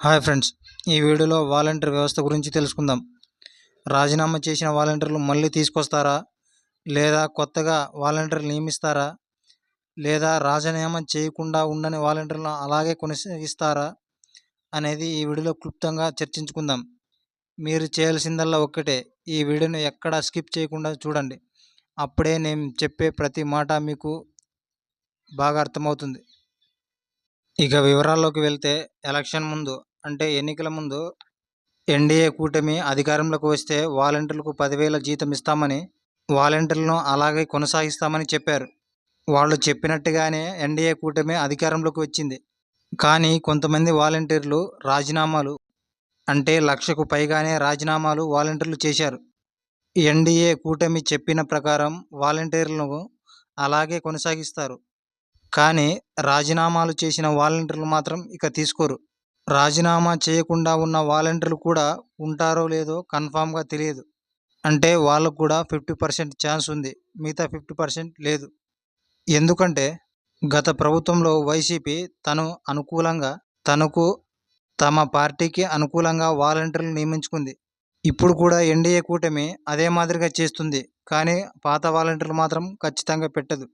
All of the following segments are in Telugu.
హాయ్ ఫ్రెండ్స్ ఈ వీడియోలో వాలంటీర్ వ్యవస్థ గురించి తెలుసుకుందాం. రాజీనామా చేసిన వాలంటీర్లు మళ్ళీ తీసుకొస్తారా? లేదా కొత్తగా వాలంటీర్లు నియమిస్తారా? లేదా రాజీనామా చేయకుండా ఉండని వాలంటీర్లను అలాగే కొనసాగిస్తారా? అనేది ఈ వీడియోలో క్లుప్తంగా చర్చించుకుందాం. మీరు చేయాల్సిందల్లా ఒక్కటే. ఈ వీడియోను ఎక్కడ స్కిప్ చేయకుండా చూడండి. అప్పుడే నేను చెప్పే ప్రతి మాట మీకు బాగా అర్థమవుతుంది. ఇక వివరాల్లోకి వెళ్తే ఎలక్షన్ ముందు అంటే ఎన్నికల ముందు ఎన్డీఏ కూటమి అధికారంలోకి వస్తే వాలంటీర్లకు పదివేల జీతం ఇస్తామని వాలంటీర్లను అలాగే కొనసాగిస్తామని చెప్పారు. వాళ్ళు చెప్పినట్టుగానే ఎన్డీఏ కూటమి అధికారంలోకి వచ్చింది. కానీ కొంతమంది వాలంటీర్లు రాజీనామాలు అంటే లక్షకు పైగానే రాజీనామాలు వాలంటీర్లు చేశారు. ఎన్డీఏ కూటమి చెప్పిన ప్రకారం వాలంటీర్లను అలాగే కొనసాగిస్తారు. కానీ రాజీనామాలు చేసిన వాలంటీర్లు మాత్రం ఇక తీసుకోరు. రాజీనామా చేయకుండా ఉన్న వాలంటీర్లు కూడా ఉంటారో లేదో కన్ఫామ్గా తెలియదు. అంటే వాళ్ళకు కూడా ఫిఫ్టీ పర్సెంట్ ఛాన్స్ ఉంది. మిగతా ఫిఫ్టీ పర్సెంట్ లేదు. ఎందుకంటే గత ప్రభుత్వంలో వైసీపీ తను అనుకూలంగా తనకు తమ పార్టీకి అనుకూలంగా వాలంటీర్లు నియమించుకుంది. ఇప్పుడు కూడా ఎన్డీఏ కూటమి అదే మాదిరిగా చేస్తుంది. కానీ పాత వాలంటీర్లు మాత్రం ఖచ్చితంగా పెట్టదు.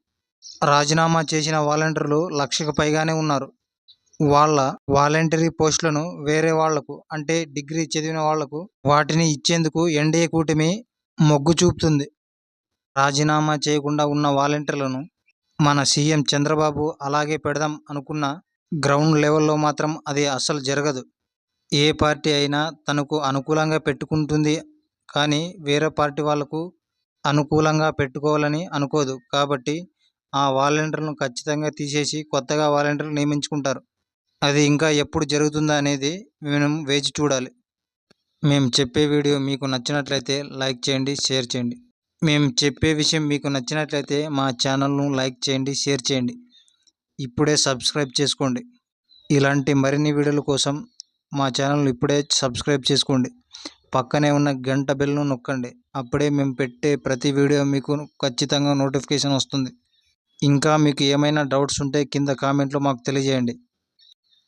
రాజీనామా చేసిన వాలంటీర్లు లక్షకు పైగానే ఉన్నారు. వాళ్ళ వాలంటరీ పోస్టులను వేరే వాళ్ళకు అంటే డిగ్రీ చదివిన వాళ్ళకు వాటిని ఇచ్చేందుకు ఎన్డీఏ కూటమి మొగ్గు చూపుతుంది. రాజీనామా చేయకుండా ఉన్న వాలంటీర్లను మన సీఎం చంద్రబాబు అలాగే పెడదాం అనుకున్న గ్రౌండ్ లెవెల్లో మాత్రం అది అస్సలు జరగదు. ఏ పార్టీ అయినా తనకు అనుకూలంగా పెట్టుకుంటుంది కానీ వేరే పార్టీ వాళ్ళకు అనుకూలంగా పెట్టుకోవాలని అనుకోదు. కాబట్టి ఆ వాలంటీర్లను ఖచ్చితంగా తీసేసి కొత్తగా వాలంటీర్లు నియమించుకుంటారు. అది ఇంకా ఎప్పుడు జరుగుతుందా అనేది మేము వేచి చూడాలి. మేము చెప్పే వీడియో మీకు నచ్చినట్లయితే లైక్ చేయండి షేర్ చేయండి. మేము చెప్పే విషయం మీకు నచ్చినట్లయితే మా ఛానల్ను లైక్ చేయండి షేర్ చేయండి. ఇప్పుడే సబ్స్క్రైబ్ చేసుకోండి. ఇలాంటి మరిన్ని వీడియోల కోసం మా ఛానల్ ఇప్పుడే సబ్స్క్రైబ్ చేసుకోండి. పక్కనే ఉన్న గంట బెల్ను నొక్కండి. అప్పుడే మేము పెట్టే ప్రతి వీడియో మీకు ఖచ్చితంగా నోటిఫికేషన్ వస్తుంది. ఇంకా మీకు ఏమైనా డౌట్స్ ఉంటే కింద కామెంట్లో మాకు తెలియజేయండి.